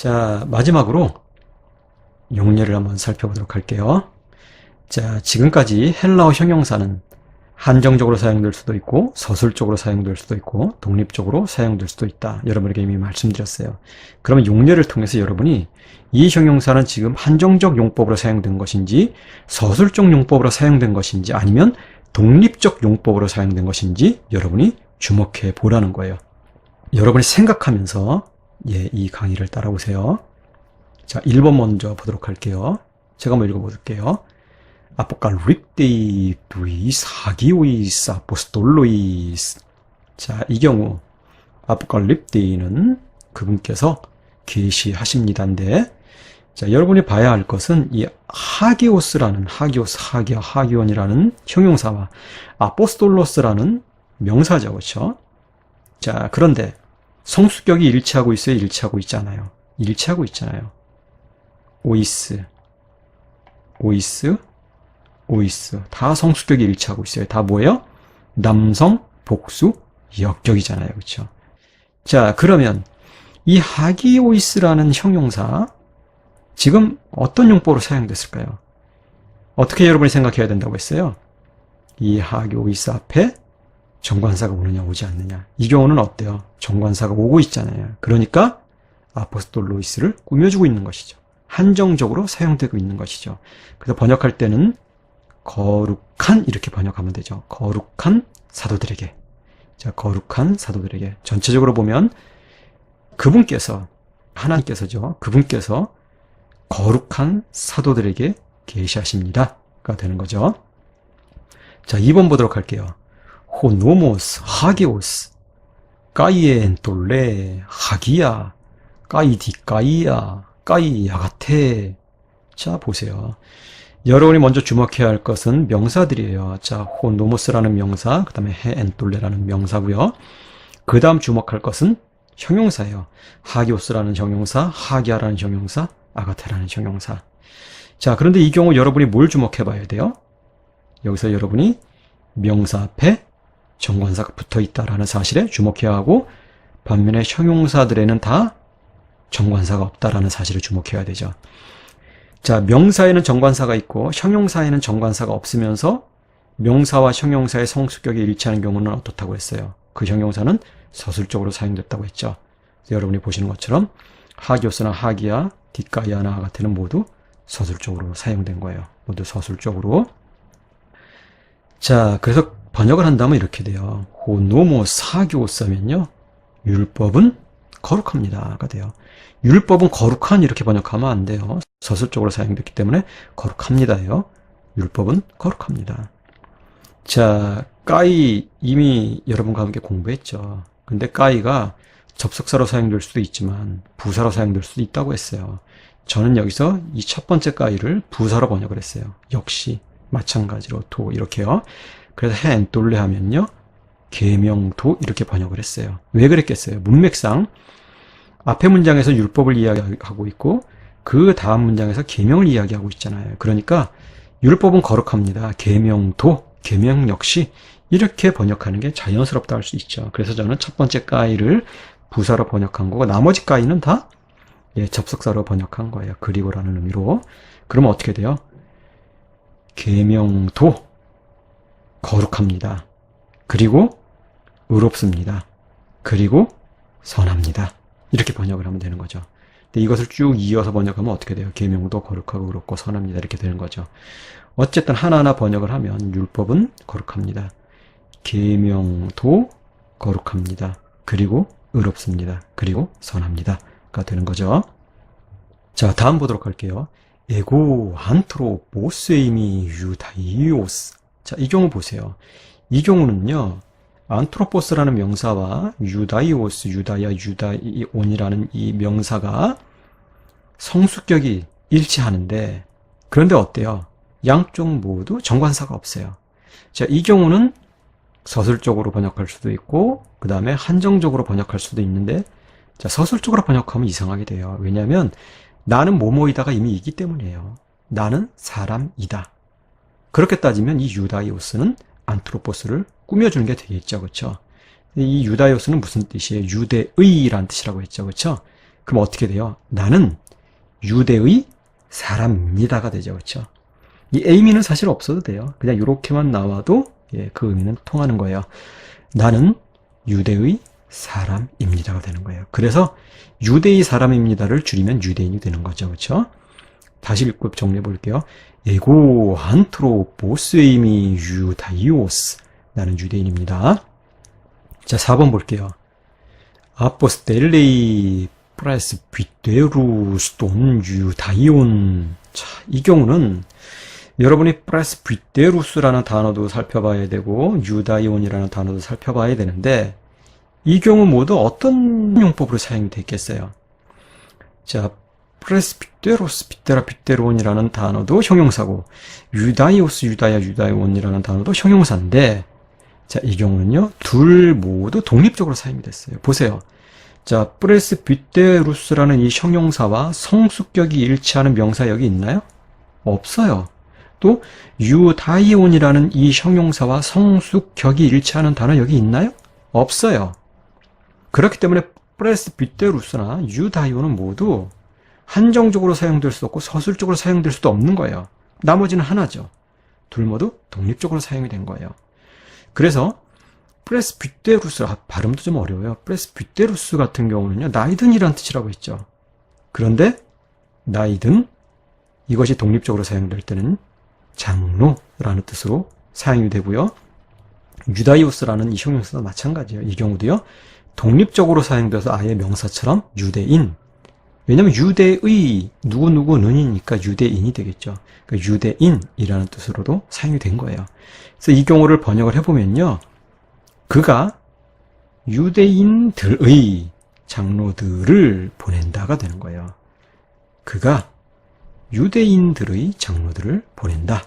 자, 마지막으로 용례를 한번 살펴보도록 할게요. 자, 지금까지 헬라어 형용사는 한정적으로 사용될 수도 있고 서술적으로 사용될 수도 있고 독립적으로 사용될 수도 있다. 여러분에게 이미 말씀드렸어요. 그러면 용례를 통해서 여러분이 이 형용사는 지금 한정적 용법으로 사용된 것인지 서술적 용법으로 사용된 것인지 아니면 독립적 용법으로 사용된 것인지 여러분이 주목해 보라는 거예요. 여러분이 생각하면서 예, 이 강의를 따라오세요. 자, 1번 먼저 보도록 할게요. 제가 한번 읽어볼게요. 아포칼립데이 두이스 하기오이스 아포스톨로이스 자, 이 경우 아포칼립데이는 그분께서 계시하십니다인데 자, 여러분이 봐야 할 것은 이 하기오스라는 하기오스, 하기와 하기원이라는 형용사와 아포스톨로스라는 명사죠. 그렇죠? 자, 그런데 성수격이 일치하고 있어요? 일치하고 있잖아요. 일치하고 있잖아요. 오이스, 오이스, 오이스. 다 성수격이 일치하고 있어요. 다 뭐예요? 남성, 복수, 역격이잖아요. 그렇죠? 자, 그러면 이 하기오이스라는 형용사 지금 어떤 용법으로 사용됐을까요? 어떻게 여러분이 생각해야 된다고 했어요? 이 하기오이스 앞에 정관사가 오느냐 오지 않느냐. 이 경우는 어때요? 정관사가 오고 있잖아요. 그러니까 아포스톨 로이스를 꾸며주고 있는 것이죠. 한정적으로 사용되고 있는 것이죠. 그래서 번역할 때는 거룩한 이렇게 번역하면 되죠. 거룩한 사도들에게. 자, 거룩한 사도들에게. 전체적으로 보면 그분께서 하나님께서죠. 그분께서 거룩한 사도들에게 계시하십니다가 되는 거죠. 자, 2번 보도록 할게요. 호노모스 하게오스. 까이엔 돌레 하기야. 까이 디까이야. 까이 야가테. 자 보세요. 여러분이 먼저 주목해야 할 것은 명사들이에요. 자 호노모스라는 명사 그 다음에 헤엔돌레라는 명사고요. 그 다음 주목할 것은 형용사예요. 하기오스라는 형용사 하기야라는 형용사 아가테라는 형용사. 자 그런데 이 경우 여러분이 뭘 주목해 봐야 돼요? 여기서 여러분이 명사 앞에 정관사가 붙어 있다라는 사실에 주목해야 하고 반면에 형용사들에는 다 정관사가 없다라는 사실에 주목해야 되죠. 자, 명사에는 정관사가 있고 형용사에는 정관사가 없으면서 명사와 형용사의 성수격이 일치하는 경우는 어떻다고 했어요? 그 형용사는 서술적으로 사용됐다고 했죠. 여러분이 보시는 것처럼 하기오스나 하기야, 뒷가이아나 같은 모두 서술적으로 사용된 거예요. 모두 서술적으로. 자, 그래서 번역을 한다면 이렇게 돼요. 호노모 사교사면요. 율법은 거룩합니다가 돼요. 율법은 거룩한 이렇게 번역하면 안 돼요. 서술적으로 사용됐기 때문에 거룩합니다예요. 율법은 거룩합니다. 자, 까이 이미 여러분과 함께 공부했죠. 근데 까이가 접속사로 사용될 수도 있지만 부사로 사용될 수도 있다고 했어요. 저는 여기서 이 첫 번째 까이를 부사로 번역을 했어요. 역시 마찬가지로 도 이렇게요. 그래서 해엔돌레 하면요. 계명도 이렇게 번역을 했어요. 왜 그랬겠어요? 문맥상 앞에 문장에서 율법을 이야기하고 있고 그 다음 문장에서 계명을 이야기하고 있잖아요. 그러니까 율법은 거룩합니다. 계명도 계명 역시 이렇게 번역하는 게 자연스럽다 할 수 있죠. 그래서 저는 첫 번째 까이를 부사로 번역한 거고 나머지 까이는 다 예, 접속사로 번역한 거예요. 그리고라는 의미로. 그러면 어떻게 돼요? 계명도 거룩합니다. 그리고 의롭습니다. 그리고 선합니다. 이렇게 번역을 하면 되는 거죠. 근데 이것을 쭉 이어서 번역하면 어떻게 돼요? 계명도 거룩하고 의롭고 선합니다. 이렇게 되는 거죠. 어쨌든 하나하나 번역을 하면 율법은 거룩합니다. 계명도 거룩합니다. 그리고 의롭습니다. 그리고 선합니다가 되는 거죠. 자, 다음 보도록 할게요. 에고 안트로포스이미 유다이오스. 자, 이 경우 보세요. 이 경우는요. 안트로포스라는 명사와 유다이오스, 유다야, 유다이온이라는 이 명사가 성수격이 일치하는데 그런데 어때요? 양쪽 모두 정관사가 없어요. 자, 이 경우는 서술적으로 번역할 수도 있고 그 다음에 한정적으로 번역할 수도 있는데 자, 서술적으로 번역하면 이상하게 돼요. 왜냐하면 나는 뭐뭐이다가 이미 있기 때문이에요. 나는 사람이다. 그렇게 따지면 이 유다이오스는 안트로포스를 꾸며주는 게 되겠죠. 그렇죠? 이 유다이오스는 무슨 뜻이에요? 유대의란 뜻이라고 했죠. 그렇죠? 그럼 어떻게 돼요? 나는 유대의 사람입니다가 되죠. 그렇죠? 이 의미는 사실 없어도 돼요. 그냥 이렇게만 나와도 예, 그 의미는 통하는 거예요. 나는 유대의 사람입니다가 되는 거예요. 그래서 유대의 사람입니다를 줄이면 유대인이 되는 거죠. 그렇죠? 다시 읽고 정리해 볼게요. 에고 안트로포스에이미 유다이오스 나는 유대인입니다. 자, 4번 볼게요. 아포스텔레이 프레스비테루스돈 유다이온 자, 이 경우는 여러분이 프레스비테루스라는 단어도 살펴봐야 되고 유다이온이라는 단어도 살펴봐야 되는데 이 경우 모두 어떤 용법으로 사용이 됐겠어요? 자, 프레스비테로스 비테라 비테론이라는 단어도 형용사고 유다이오스 유다야 유다이온이라는 단어도 형용사인데 자, 이 경우는요. 둘 모두 독립적으로 사용이 됐어요. 보세요. 자, 프레스비테루스라는 이 형용사와 성수격이 일치하는 명사 여기 있나요? 없어요. 또 유다이온이라는 이 형용사와 성수격이 일치하는 단어 여기 있나요? 없어요. 그렇기 때문에 프레스비테루스나 유다이온은 모두 한정적으로 사용될 수 없고 서술적으로 사용될 수도 없는 거예요. 나머지는 하나죠. 둘 모두 독립적으로 사용이 된 거예요. 그래서 프레스비테루스 아, 발음도 좀 어려워요. 프레스비테루스 같은 경우는요. 나이든이란 뜻이라고 했죠. 그런데 나이든 이것이 독립적으로 사용될 때는 장로라는 뜻으로 사용이 되고요. 유다이오스라는 이 형용사도 마찬가지예요. 이 경우도요. 독립적으로 사용돼서 아예 명사처럼 유대인. 왜냐면 유대의 누구누구는이니까 유대인이 되겠죠. 그러니까 유대인이라는 뜻으로도 사용이 된 거예요. 그래서 이 경우를 번역을 해보면요. 그가 유대인들의 장로들을 보낸다가 되는 거예요. 그가 유대인들의 장로들을 보낸다.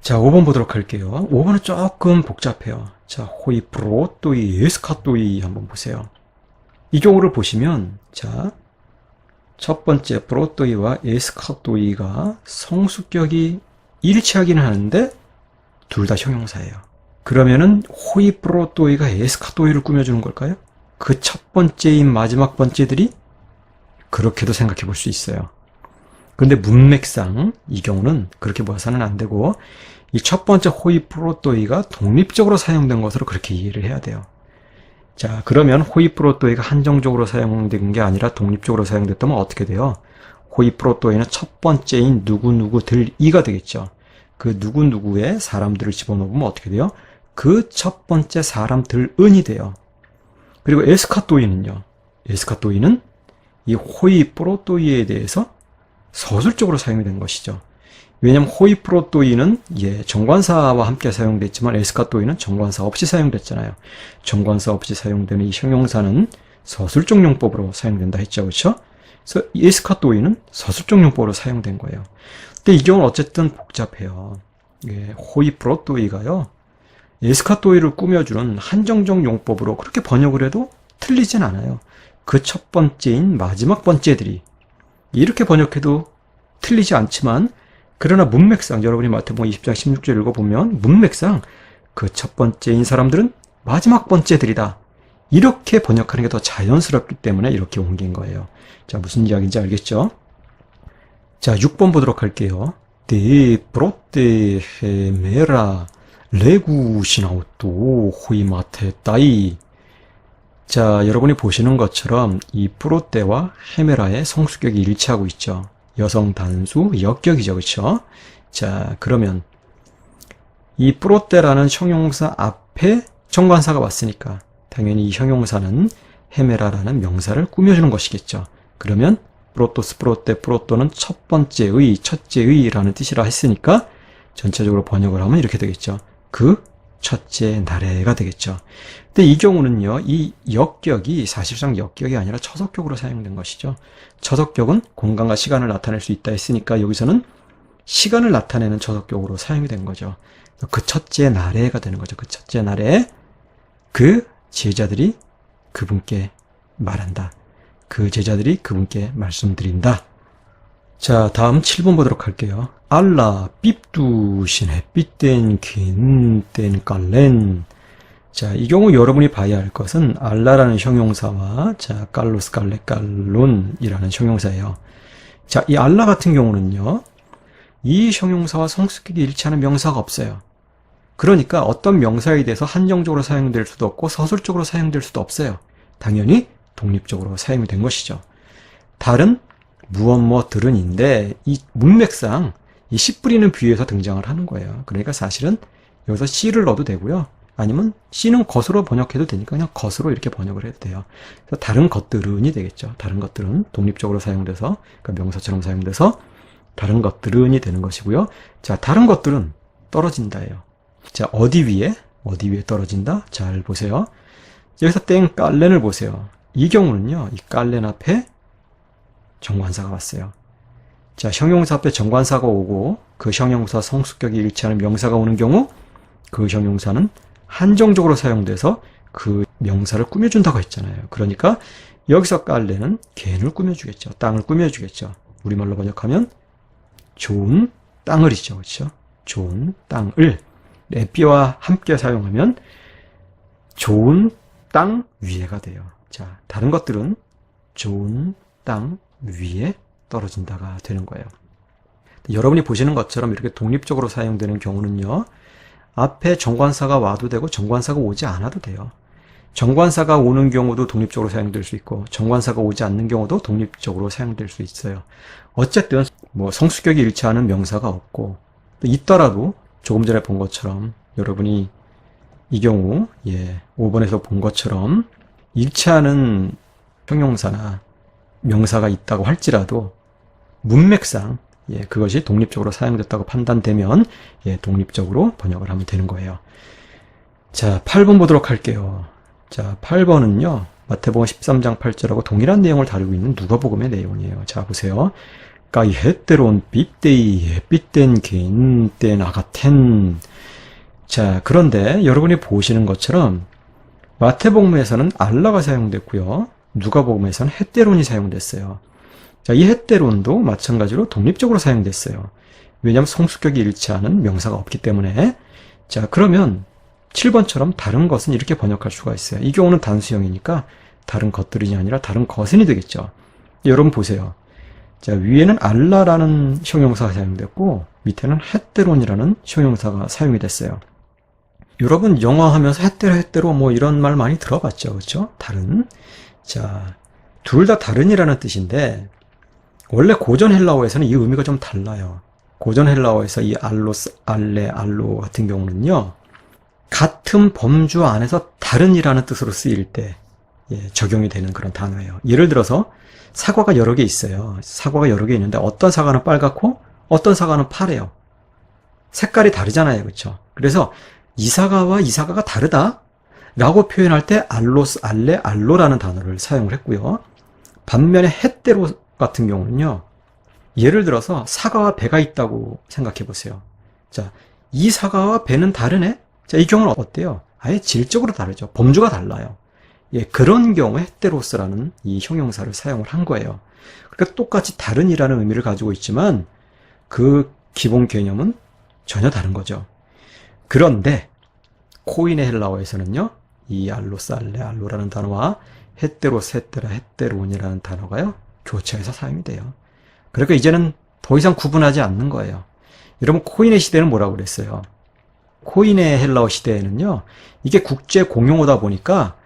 자, 5번 보도록 할게요. 5번은 조금 복잡해요. 자, 호이 프로 또이 에스카 또이 한번 보세요. 이 경우를 보시면 자, 첫 번째 프로또이와 에스카또이가 성수격이 일치하기는 하는데 둘 다 형용사예요. 그러면은 호이 프로또이가 에스카또이를 꾸며주는 걸까요? 그 첫 번째인 마지막 번째들이 그렇게도 생각해 볼 수 있어요. 근데 문맥상 이 경우는 그렇게 봐서는 안 되고 이 첫 번째 호이 프로또이가 독립적으로 사용된 것으로 그렇게 이해를 해야 돼요. 자, 그러면 호이프로또이가 한정적으로 사용된 게 아니라 독립적으로 사용됐다면 어떻게 돼요? 호이프로또이는 첫 번째인 누구누구들이가 되겠죠. 그 누구누구의 사람들을 집어넣으면 어떻게 돼요? 그 첫 번째 사람들은이 돼요. 그리고 에스카또이는요. 에스카또이는 이 호이프로또이에 대해서 서술적으로 사용이 된 것이죠. 왜냐하면 호이프로 또이는 예, 정관사와 함께 사용됐지만 에스카 또이는 정관사 없이 사용됐잖아요. 정관사 없이 사용되는 이 형용사는 서술적 용법으로 사용된다 했죠. 그렇죠? 그래서 에스카 또이는 서술적 용법으로 사용된 거예요. 근데 이 경우는 어쨌든 복잡해요. 예, 호이프로 또이가요. 에스카 또이를 꾸며주는 한정적 용법으로 그렇게 번역을 해도 틀리진 않아요. 그 첫 번째인 마지막 번째들이 이렇게 번역해도 틀리지 않지만 그러나 문맥상 여러분이 마태복음 20장 16절 읽어보면 문맥상 그 첫 번째인 사람들은 마지막 번째들이다. 이렇게 번역하는 게 더 자연스럽기 때문에 이렇게 옮긴 거예요. 자, 무슨 이야기인지 알겠죠? 자, 6번 보도록 할게요. 데 프로테 헤메라 레구 시나우토 호이마테 따이 자, 여러분이 보시는 것처럼 이 프로테와 헤메라의 성수격이 일치하고 있죠. 여성 단수 역격이죠. 그렇죠? 자, 그러면 이 프로테라는 형용사 앞에 정관사가 왔으니까 당연히 이 형용사는 헤메라라는 명사를 꾸며주는 것이겠죠. 그러면 프로토스 프로테 프로토는 첫 번째의 첫째의라는 뜻이라 했으니까 전체적으로 번역을 하면 이렇게 되겠죠. 그 첫째 나래가 되겠죠. 근데 이 경우는요, 이 역격이 사실상 역격이 아니라 처석격으로 사용된 것이죠. 처석격은 공간과 시간을 나타낼 수 있다 했으니까 여기서는 시간을 나타내는 처석격으로 사용이 된 거죠. 그 첫째 나래가 되는 거죠. 그 첫째 날에 그 제자들이 그분께 말한다. 그 제자들이 그분께 말씀드린다. 자, 다음 7번 보도록 할게요. 알라 삐뚜신 햇빛 땐 긴땐 깔렌 자, 이 경우 여러분이 봐야 할 것은 알라라는 형용사와 자, 깔로스 깔레 깔론이라는 형용사예요. 자, 이 알라 같은 경우는요. 이 형용사와 성숙격이 일치하는 명사가 없어요. 그러니까 어떤 명사에 대해서 한정적으로 사용될 수도 없고 서술적으로 사용될 수도 없어요. 당연히 독립적으로 사용이 된 것이죠. 다른 무엇 뭐들은인데 이 문맥상 이 씨 뿌리는 비유에서 등장을 하는 거예요. 그러니까 사실은 여기서 씨를 넣어도 되고요. 아니면 씨는 것으로 번역해도 되니까 그냥 것으로 이렇게 번역을 해도 돼요. 그래서 다른 것들은이 되겠죠. 다른 것들은 독립적으로 사용돼서 그러니까 명사처럼 사용돼서 다른 것들은이 되는 것이고요. 자, 다른 것들은 떨어진다예요. 자, 어디 위에? 어디 위에 떨어진다? 잘 보세요. 여기서 땡 깔렌을 보세요. 이 경우는요, 이 깔렌 앞에 정관사가 왔어요. 자, 형용사 앞에 정관사가 오고 그 형용사 성숙격이 일치하는 명사가 오는 경우 그 형용사는 한정적으로 사용돼서 그 명사를 꾸며준다고 했잖아요. 그러니까 여기서 깔레는 갠을 꾸며주겠죠. 땅을 꾸며주겠죠. 우리말로 번역하면 좋은 땅을이죠. 그렇죠? 좋은 땅을 에피와 함께 사용하면 좋은 땅 위에가 돼요. 자, 다른 것들은 좋은 땅 위에 떨어진다가 되는 거예요. 여러분이 보시는 것처럼 이렇게 독립적으로 사용되는 경우는요. 앞에 정관사가 와도 되고 정관사가 오지 않아도 돼요. 정관사가 오는 경우도 독립적으로 사용될 수 있고 정관사가 오지 않는 경우도 독립적으로 사용될 수 있어요. 어쨌든 뭐 성수격이 일치하는 명사가 없고 또 있더라도 조금 전에 본 것처럼 여러분이 이 경우 예 5번에서 본 것처럼 일치하는 형용사나 명사가 있다고 할지라도 문맥상 예, 그것이 독립적으로 사용됐다고 판단되면 예, 독립적으로 번역을 하면 되는 거예요. 자, 8번 보도록 할게요. 자, 8번은요. 마태복음 13장 8절하고 동일한 내용을 다루고 있는 누가복음의 내용이에요. 자, 보세요. 까이 헤테론 빗데이 빗된 개인 때 나가텐 자, 그런데 여러분이 보시는 것처럼 마태복음에서는 알라가 사용됐고요. 누가복음에서는 헤테론이 사용됐어요. 자, 이 헤테론도 마찬가지로 독립적으로 사용됐어요. 왜냐하면 성수격이 일치하는 명사가 없기 때문에. 자, 그러면 7번처럼 다른 것은 이렇게 번역할 수가 있어요. 이 경우는 단수형이니까 다른 것들이 아니라 다른 것은이 되겠죠. 여러분 보세요. 자, 위에는 알라라는 형용사가 사용됐고, 밑에는 헤테론이라는 형용사가 사용이 됐어요. 여러분, 영어 하면서 헤테로, 헤테로 뭐 이런 말 많이 들어봤죠. 그렇죠? 다른. 자, 둘 다 다른이라는 뜻인데, 원래 고전 헬라어에서는 이 의미가 좀 달라요. 고전 헬라어에서 이 알로스, 알레, 알로 같은 경우는요, 같은 범주 안에서 다른이라는 뜻으로 쓰일 때 예, 적용이 되는 그런 단어예요. 예를 들어서 사과가 여러 개 있어요. 사과가 여러 개 있는데 어떤 사과는 빨갛고 어떤 사과는 파래요. 색깔이 다르잖아요. 그렇죠? 그래서 이 사과와 이 사과가 다르다 라고 표현할 때 알로스, 알레, 알로라는 단어를 사용을 했고요. 반면에 햇대로 같은 경우는요. 예를 들어서 사과와 배가 있다고 생각해 보세요. 자, 이 사과와 배는 다르네? 자, 이 경우는 어때요? 아예 질적으로 다르죠. 범주가 달라요. 예, 그런 경우에 헤테로스라는 이 형용사를 사용을 한 거예요. 그러니까 똑같이 다른이라는 의미를 가지고 있지만 그 기본 개념은 전혀 다른 거죠. 그런데 코인의 헬라어에서는요, 이 알로살레 알로라는 단어와 헤테로스 헤테라 헤테론이라는 단어가요, 교차해서 사용이 돼요. 그러니까 이제는 더 이상 구분하지 않는 거예요. 여러분, 코인의 시대는 뭐라고 그랬어요? 코인의 헬라어 시대에는요, 이게 국제 공용어다 보니까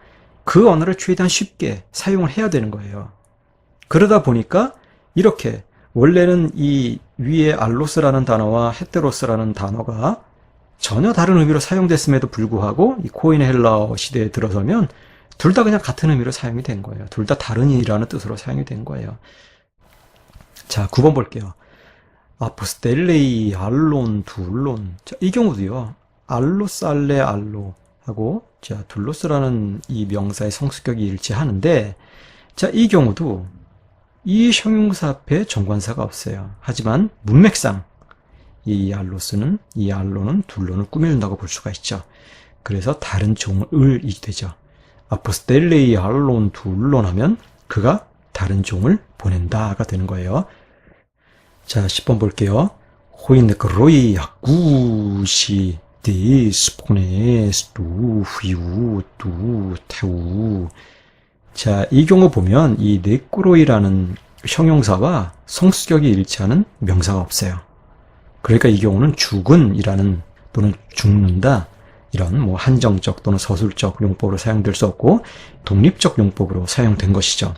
그 언어를 최대한 쉽게 사용을 해야 되는 거예요. 그러다 보니까 이렇게 원래는 이 위에 알로스라는 단어와 헤테로스라는 단어가 전혀 다른 의미로 사용됐음에도 불구하고 이 코인의 헬라어 시대에 들어서면 둘 다 그냥 같은 의미로 사용이 된 거예요. 둘 다 다른이라는 뜻으로 사용이 된 거예요. 자, 9번 볼게요. 아포스텔레이, 알론, 둘론. 자, 이 경우도요. 알로살레 알로 하고 자, 둘로스라는 이 명사의 성수격이 일치하는데 자, 이 경우도 이 형용사 앞에 정관사가 없어요. 하지만 문맥상 이 알로스는 이 알로는 둘론을 꾸며준다고 볼 수가 있죠. 그래서 다른 종을이 되죠. 아포스텔레이 알론 둘론 하면 그가 다른 종을 보낸다가 되는 거예요. 자, 10번 볼게요. 호인크로이 야구시 this, 보nes, do, who, do, tell. 자, 이 경우 보면 이 네꾸로이라는 형용사와 성수격이 일치하는 명사가 없어요. 그러니까 이 경우는 죽은이라는 또는 죽는다 이런 뭐 한정적 또는 서술적 용법으로 사용될 수 없고 독립적 용법으로 사용된 것이죠.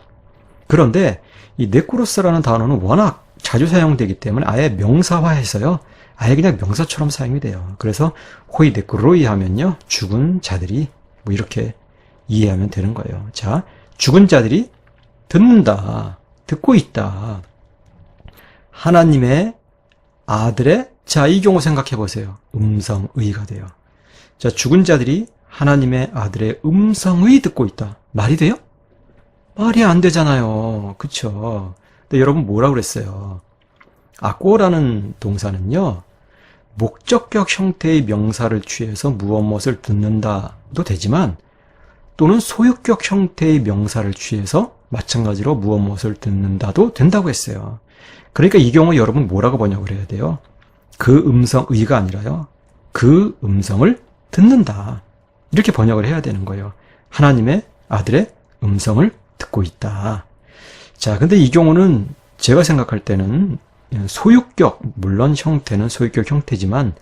그런데 이 네크로스라는 단어는 워낙 자주 사용되기 때문에 아예 명사화해서요. 아예 그냥 명사처럼 사용이 돼요. 그래서 호이 네크로이 하면요. 죽은 자들이 뭐 이렇게 이해하면 되는 거예요. 자, 죽은 자들이 듣는다. 듣고 있다. 하나님의 아들의 자, 이 경우 생각해 보세요. 음성의가 돼요. 자, 죽은 자들이 하나님의 아들의 음성의 듣고 있다. 말이 돼요? 말이 안 되잖아요. 그쵸? 근데 여러분 뭐라 그랬어요? 아꼬라는 동사는요, 목적격 형태의 명사를 취해서 무엇 무엇을 듣는다도 되지만, 또는 소유격 형태의 명사를 취해서 마찬가지로 무엇 무엇을 듣는다도 된다고 했어요. 그러니까 이 경우 여러분 뭐라고 번역을 해야 돼요? 그 음성 의가 아니라요. 그 음성을 듣는다. 이렇게 번역을 해야 되는 거예요. 하나님의 아들의 음성을 듣고 있다. 자, 근데 이 경우는 제가 생각할 때는 소유격, 물론 형태는 소유격 형태지만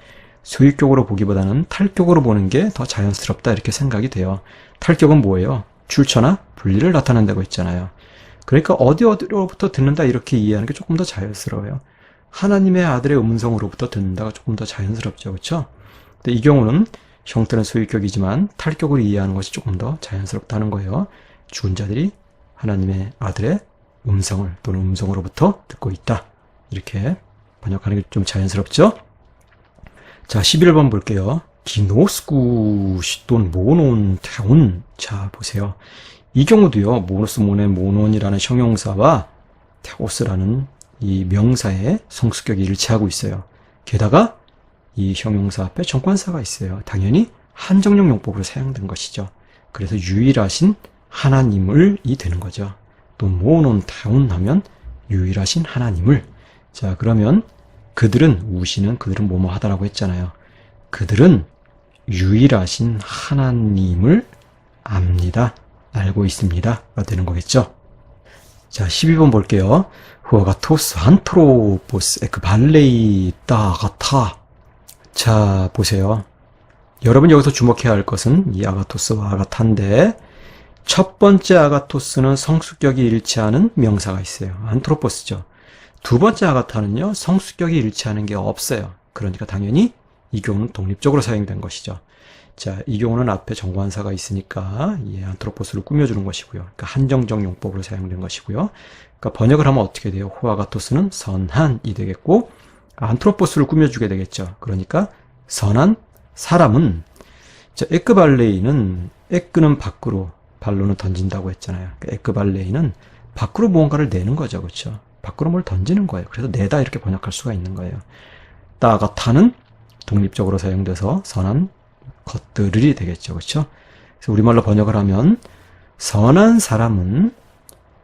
소유격으로 보기보다는 탈격으로 보는 게 더 자연스럽다 이렇게 생각이 돼요. 탈격은 뭐예요? 출처나 분리를 나타낸다고 했잖아요. 그러니까 어디 어디로부터 듣는다 이렇게 이해하는 게 조금 더 자연스러워요. 하나님의 아들의 음성으로부터 듣는다가 조금 더 자연스럽죠. 그렇죠? 근데 이 경우는 형태는 소유격이지만 탈격으로 이해하는 것이 조금 더 자연스럽다는 거예요. 죽은 자들이 하나님의 아들의 음성을 또는 음성으로부터 듣고 있다. 이렇게 번역하는 게 좀 자연스럽죠? 자, 11번 볼게요. 기노스쿠 시돈 모논 태운 자 보세요. 이 경우도요. 모노스 모네 모논이라는 형용사와 테오스라는 이 명사의 성수격이 일치하고 있어요. 게다가 이 형용사 앞에 정관사가 있어요. 당연히 한정령 용법으로 사용된 것이죠. 그래서 유일하신 하나님을 이 되는 거죠. 또 모논 타운 하면 유일하신 하나님을 자 그러면 그들은 우시는 그들은 뭐뭐 하다라고 했잖아요. 그들은 유일하신 하나님을 압니다. 알고 있습니다. 가 되는 거겠죠. 자, 12번 볼게요. 후아가토스 한트로포스 에크 발레이 따가타. 자, 보세요. 여러분 여기서 주목해야 할 것은 이 아가토스와 아가타인데 첫 번째 아가토스는 성수격이 일치하는 명사가 있어요. 안트로포스죠. 두 번째 아가타는요. 성수격이 일치하는 게 없어요. 그러니까 당연히 이 경우는 독립적으로 사용된 것이죠. 자, 이 경우는 앞에 정관사가 있으니까 이 안트로포스를 꾸며주는 것이고요. 그러니까 한정적 용법으로 사용된 것이고요. 그러니까 번역을 하면 어떻게 돼요? 호아가토스는 선한이 되겠고 안트로포스를 꾸며주게 되겠죠. 그러니까 선한 사람은 자, 에크발레이는 에크는 밖으로 발로는 던진다고 했잖아요. 그러니까 에크발레이는 밖으로 무언가를 내는 거죠. 그렇죠? 밖으로 뭘 던지는 거예요. 그래서 내다 이렇게 번역할 수가 있는 거예요. 따가타는 독립적으로 사용돼서 선한 것들이 되겠죠. 그렇죠? 그래서 우리말로 번역을 하면 선한 사람은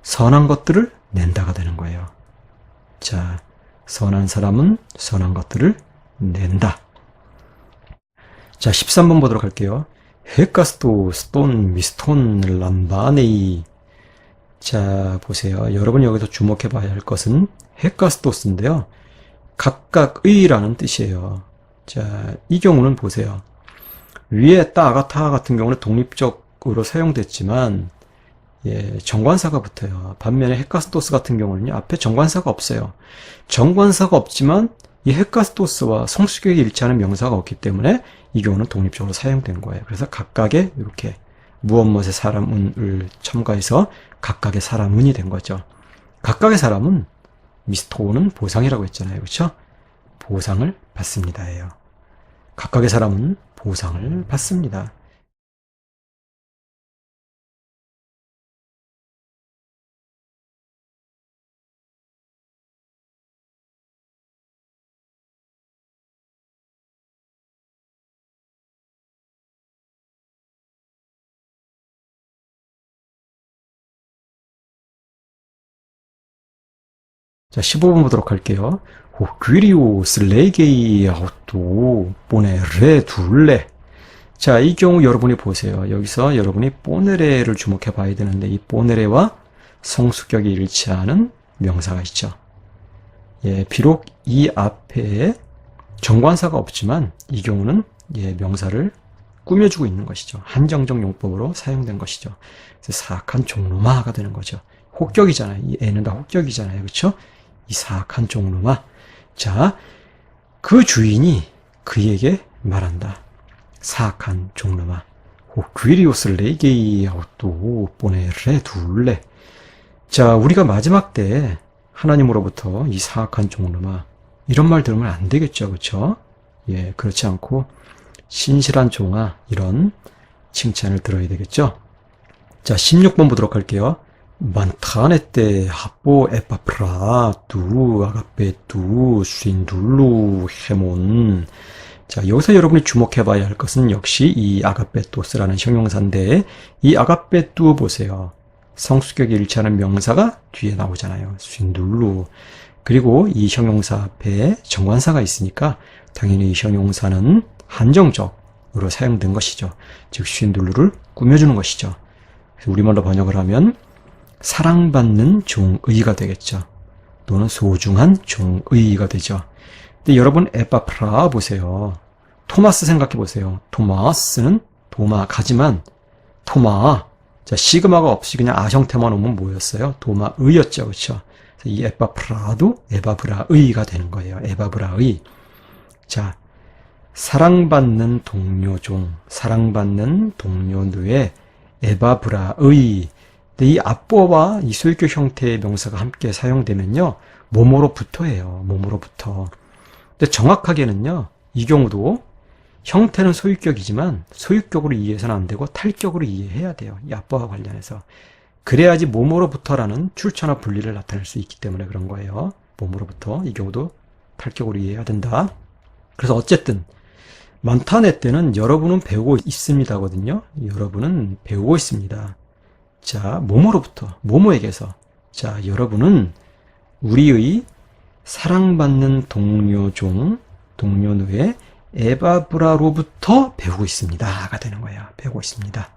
선한 것들을 낸다가 되는 거예요. 자, 선한 사람은 선한 것들을 낸다. 자, 13번 보도록 할게요. 헤카스토, 스톤, 미스톤, 람바네이. 자, 보세요. 여러분이 여기서 주목해 봐야 할 것은 헤카스토스인데요. 각각의라는 뜻이에요. 자, 이 경우는 보세요. 위에 따 아가타 같은 경우는 독립적으로 사용됐지만, 예, 정관사가 붙어요. 반면에 헤카스토스 같은 경우는요, 앞에 정관사가 없어요. 정관사가 없지만, 이 헤카스토스와 성수격이 일치하는 명사가 없기 때문에 이 경우는 독립적으로 사용된 거예요. 그래서 각각의 이렇게 무엇 무엇의 사람은을 첨가해서 각각의 사람은이 된 거죠. 각각의 사람은 미스토는 보상이라고 했잖아요. 그렇죠? 보상을 받습니다예요. 각각의 사람은 보상을 받습니다. 자, 15번 보도록 할게요. 오, 귀리오스 레게이 아웃도 보네 레 둘레. 자, 이 경우 여러분이 보세요. 여기서 여러분이 보네레를 주목해 봐야 되는데 이 보네레와 성수격이 일치하는 명사가 있죠. 예, 비록 이 앞에 정관사가 없지만 이 경우는 예, 명사를 꾸며주고 있는 것이죠. 한정적 용법으로 사용된 것이죠. 사악한 종로마가 되는 거죠. 혹격이잖아요. 이 애는 다 혹격이잖아요. 그렇죠? 이 사악한 종로마. 자, 그 주인이 그에게 말한다. 사악한 종로마. 오, 귀리오스 레게이하고 또 보내레 둘레. 자, 우리가 마지막 때 하나님으로부터 이 사악한 종로마 이런 말 들으면 안 되겠죠. 그렇죠? 예, 그렇지 않고 신실한 종아 이런 칭찬을 들어야 되겠죠. 자, 16번 보도록 할게요. 만타네 때 하보 에파프라 두 아가페 두 쉰둘루 헤몬. 자 여기서 여러분이 주목해 봐야 할 것은 역시 이 아가페토스라는 형용사인데 이 아가페뚜 보세요. 성수격이 일치하는 명사가 뒤에 나오잖아요. 쉰둘루. 그리고 이 형용사 앞에 정관사가 있으니까 당연히 이 형용사는 한정적으로 사용된 것이죠. 즉 쉰둘루를 꾸며주는 것이죠. 우리말로 번역을 하면 사랑받는 종의가 되겠죠. 또는 소중한 종의가 되죠. 근데 여러분 에파프라 보세요. 토마스 생각해 보세요. 토마스는 도마 가지만 토마 자 시그마가 없이 그냥 아 형태만 오면 뭐였어요? 도마의였죠, 그렇죠? 이 에바프라도 에바브라의가 되는 거예요. 에바브라의. 자 사랑받는 동료종, 사랑받는 동료누의 에바브라의 이 앞보와 이 소유격 형태의 명사가 함께 사용되면요. 몸으로부터예요. 몸으로부터. 근데 정확하게는요. 이 경우도 형태는 소유격이지만 소유격으로 이해해서는 안 되고 탈격으로 이해해야 돼요. 이 앞보와 관련해서. 그래야지 몸으로부터라는 출처나 분리를 나타낼 수 있기 때문에 그런 거예요. 몸으로부터 이 경우도 탈격으로 이해해야 된다. 그래서 어쨌든 만타네 때는 여러분은 배우고 있습니다거든요. 여러분은 배우고 있습니다. 자, 뭐뭐로부터, 뭐뭐에게서. 자, 여러분은 우리의 사랑받는 동료종, 동료누의 에바브라로부터 배우고 있습니다.가 되는 거야. 배우고 있습니다.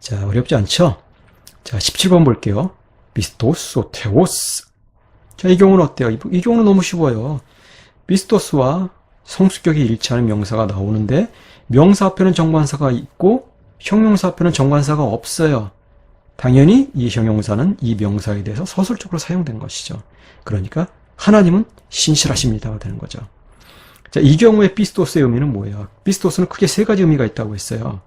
자, 어렵지 않죠? 자, 17번 볼게요. 비스토스 테오스. 자, 이 경우는 어때요? 이, 이 경우는 너무 쉬워요. 비스토스와 성수격이 일치하는 명사가 나오는데 명사 앞에는 정관사가 있고 형용사 앞에는 정관사가 없어요. 당연히 이 형용사는 이 명사에 대해서 서술적으로 사용된 것이죠. 그러니까 하나님은 신실하십니다가 되는 거죠. 자, 이 경우에 비스토스의 의미는 뭐예요? 비스토스는 크게 세 가지 의미가 있다고 했어요.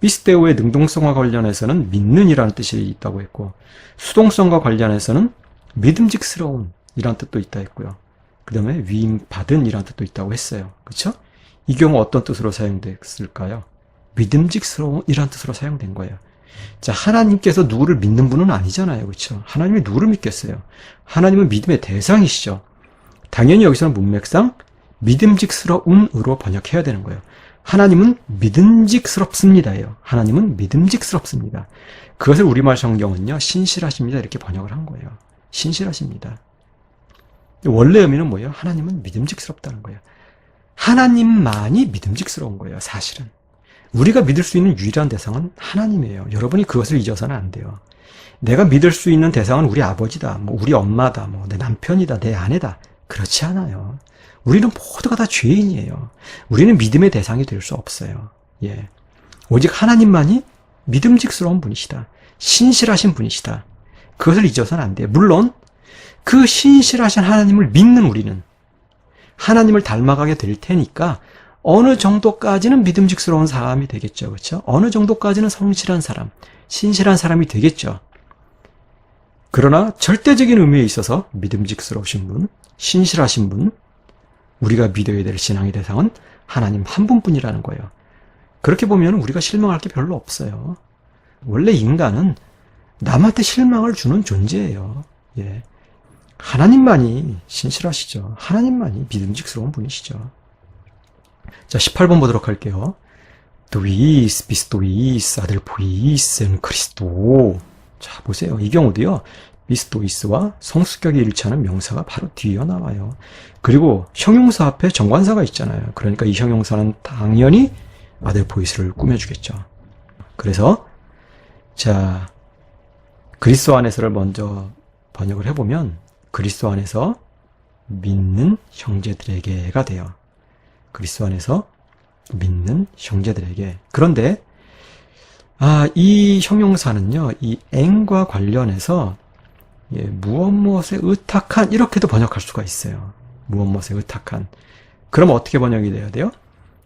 비스테오의 능동성과 관련해서는 믿는이라는 뜻이 있다고 했고 수동성과 관련해서는 믿음직스러운 이란 뜻도 있다 했고요. 그 다음에 위임 받은 이란 뜻도 있다고 했어요. 그렇죠? 이 경우 어떤 뜻으로 사용됐을까요? 믿음직스러운 이란 뜻으로 사용된 거예요. 자, 하나님께서 누구를 믿는 분은 아니잖아요. 그렇죠? 하나님이 누구를 믿겠어요? 하나님은 믿음의 대상이시죠. 당연히 여기서는 문맥상 믿음직스러운으로 번역해야 되는 거예요. 하나님은 믿음직스럽습니다예요. 하나님은 믿음직스럽습니다. 그것을 우리말 성경은요, 신실하십니다. 이렇게 번역을 한 거예요. 신실하십니다. 원래 의미는 뭐예요? 하나님은 믿음직스럽다는 거예요. 하나님만이 믿음직스러운 거예요, 사실은. 우리가 믿을 수 있는 유일한 대상은 하나님이에요. 여러분이 그것을 잊어서는 안 돼요. 내가 믿을 수 있는 대상은 우리 아버지다, 뭐 우리 엄마다, 뭐 내 남편이다, 내 아내다. 그렇지 않아요. 우리는 모두가 다 죄인이에요. 우리는 믿음의 대상이 될 수 없어요. 예. 오직 하나님만이 믿음직스러운 분이시다. 신실하신 분이시다. 그것을 잊어서는 안 돼요. 물론 그 신실하신 하나님을 믿는 우리는 하나님을 닮아가게 될 테니까 어느 정도까지는 믿음직스러운 사람이 되겠죠. 그렇죠? 어느 정도까지는 성실한 사람, 신실한 사람이 되겠죠. 그러나 절대적인 의미에 있어서 믿음직스러우신 분, 신실하신 분, 우리가 믿어야 될 신앙의 대상은 하나님 한 분뿐이라는 거예요. 그렇게 보면 우리가 실망할 게 별로 없어요. 원래 인간은 남한테 실망을 주는 존재예요. 예. 하나님만이 신실하시죠. 하나님만이 믿음직스러운 분이시죠. 자, 18번 보도록 할게요. 두이스, 비스토이스, 엔 크리스토. 자, 보세요. 이 경우도요. 비스토이스와 성수격이 일치하는 명사가 바로 뒤에 나와요. 그리고 형용사 앞에 정관사가 있잖아요. 그러니까 이 형용사는 당연히 아델포이스를 꾸며주겠죠. 그래서 자 그리스도 안에서를 먼저 번역을 해보면 그리스도 안에서 믿는 형제들에게가 돼요. 그리스도 안에서 믿는 형제들에게. 그런데 아, 이 형용사는요, 이 앵과 관련해서 예, 무엇 무엇에 의탁한 이렇게도 번역할 수가 있어요. 무엇 무엇에 의탁한. 그럼 어떻게 번역이 돼야 돼요?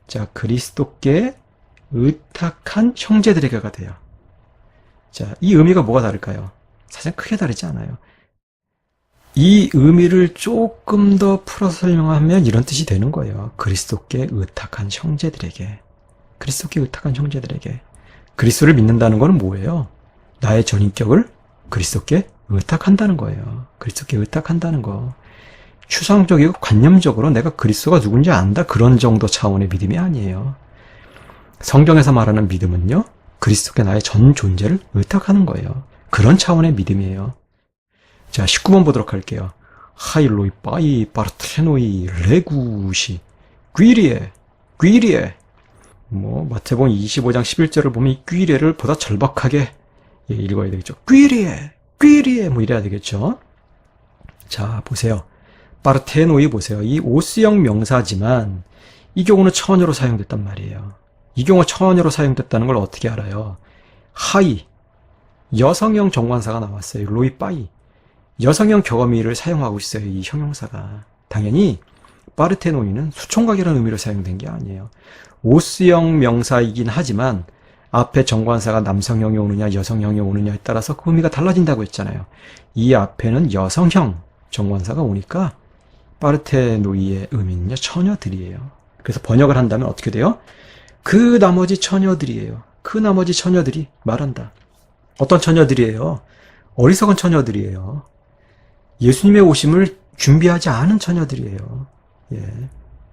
자, 그리스도께 의탁한 형제들에게가 돼요. 자, 이 의미가 뭐가 다를까요? 사실 크게 다르지 않아요. 이 의미를 조금 더 풀어서 설명하면 이런 뜻이 되는 거예요. 그리스도께 의탁한 형제들에게. 그리스도께 의탁한 형제들에게. 그리스도를 믿는다는 것은 뭐예요? 나의 전 인격을 그리스도께 의탁한다는 거예요. 그리스도께 의탁한다는 거. 추상적이고 관념적으로 내가 그리스도가 누군지 안다 그런 정도 차원의 믿음이 아니에요. 성경에서 말하는 믿음은요. 그리스도께 나의 전 존재를 의탁하는 거예요. 그런 차원의 믿음이에요. 자, 19번 보도록 할게요. 하일로이 빠이 바르테노이 레구시 귀리에 귀리에 뭐 마태복음 25장 11절을 보면 이 귀리에를 보다 절박하게 예, 읽어야 되겠죠. 귀리에 귀리에 뭐 이래야 되겠죠. 자, 보세요. 바르테노이 보세요. 이 오스형 명사지만 이 경우는 처녀로 사용됐단 말이에요. 이 경우 처녀로 사용됐다는 걸 어떻게 알아요? 하이 여성형 정관사가 나왔어요. 로이 빠이 여성형 격어미를 사용하고 있어요. 이 형용사가. 당연히 파르테노이는 수총각이라는 의미로 사용된 게 아니에요. 오스형 명사이긴 하지만 앞에 정관사가 남성형이 오느냐 여성형이 오느냐에 따라서 그 의미가 달라진다고 했잖아요. 이 앞에는 여성형 정관사가 오니까 파르테노이의 의미는요 처녀들이에요. 그래서 번역을 한다면 어떻게 돼요? 그 나머지 처녀들이에요. 그 나머지 처녀들이 말한다. 어떤 처녀들이에요? 어리석은 처녀들이에요. 예수님의 오심을 준비하지 않은 처녀들이에요. 예.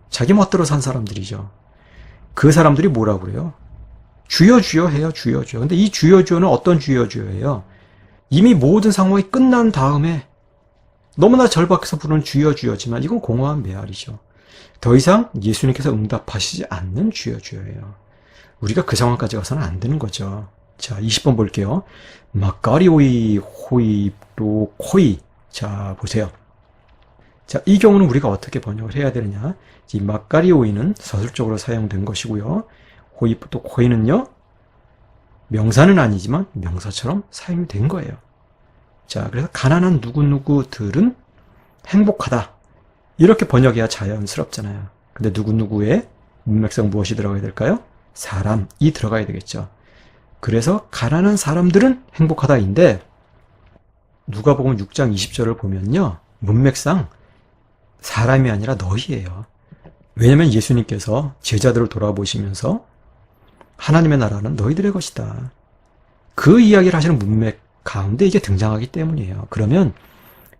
자기 멋대로 산 사람들이죠. 그 사람들이 뭐라고 그래요? 주여 주여 해요, 주여 주여. 근데 이 주여 주여는 어떤 주여 주여예요? 이미 모든 상황이 끝난 다음에 너무나 절박해서 부르는 주여 주여지만 이건 공허한 메아리죠. 더 이상 예수님께서 응답하시지 않는 주여 주여예요. 우리가 그 상황까지 가서는 안 되는 거죠. 자, 20번 볼게요. 마카리오이 호이로 코이. 자, 보세요. 자, 이 경우는 우리가 어떻게 번역을 해야 되느냐? 이 마카리오이는 서술적으로 사용된 것이고요. 호이프 또 코이는요. 명사는 아니지만 명사처럼 사용이 된 거예요. 자, 그래서 가난한 누구누구들은 행복하다. 이렇게 번역해야 자연스럽잖아요. 근데 누구누구의 문맥상 무엇이 들어가야 될까요? 사람이 들어가야 되겠죠. 그래서 가난한 사람들은 행복하다인데 누가복음 6장 20절을 보면요. 문맥상 사람이 아니라 너희예요. 왜냐면 예수님께서 제자들을 돌아보시면서 하나님의 나라는 너희들의 것이다. 그 이야기를 하시는 문맥 가운데 이게 등장하기 때문이에요. 그러면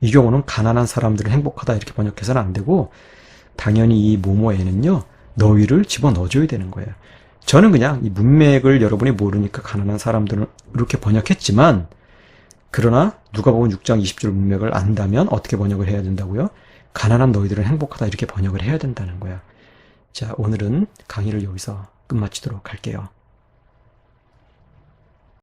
이 경우는 가난한 사람들은 행복하다 이렇게 번역해서는 안 되고 당연히 이 모모에는요 너희를 집어 넣어줘야 되는 거예요. 저는 그냥 이 문맥을 여러분이 모르니까 가난한 사람들은 이렇게 번역했지만 그러나 누가복음 6장 20절 문맥을 안다면 어떻게 번역을 해야 된다고요? 가난한 너희들은 행복하다 이렇게 번역을 해야 된다는 거야. 자, 오늘은 강의를 여기서 끝마치도록 할게요.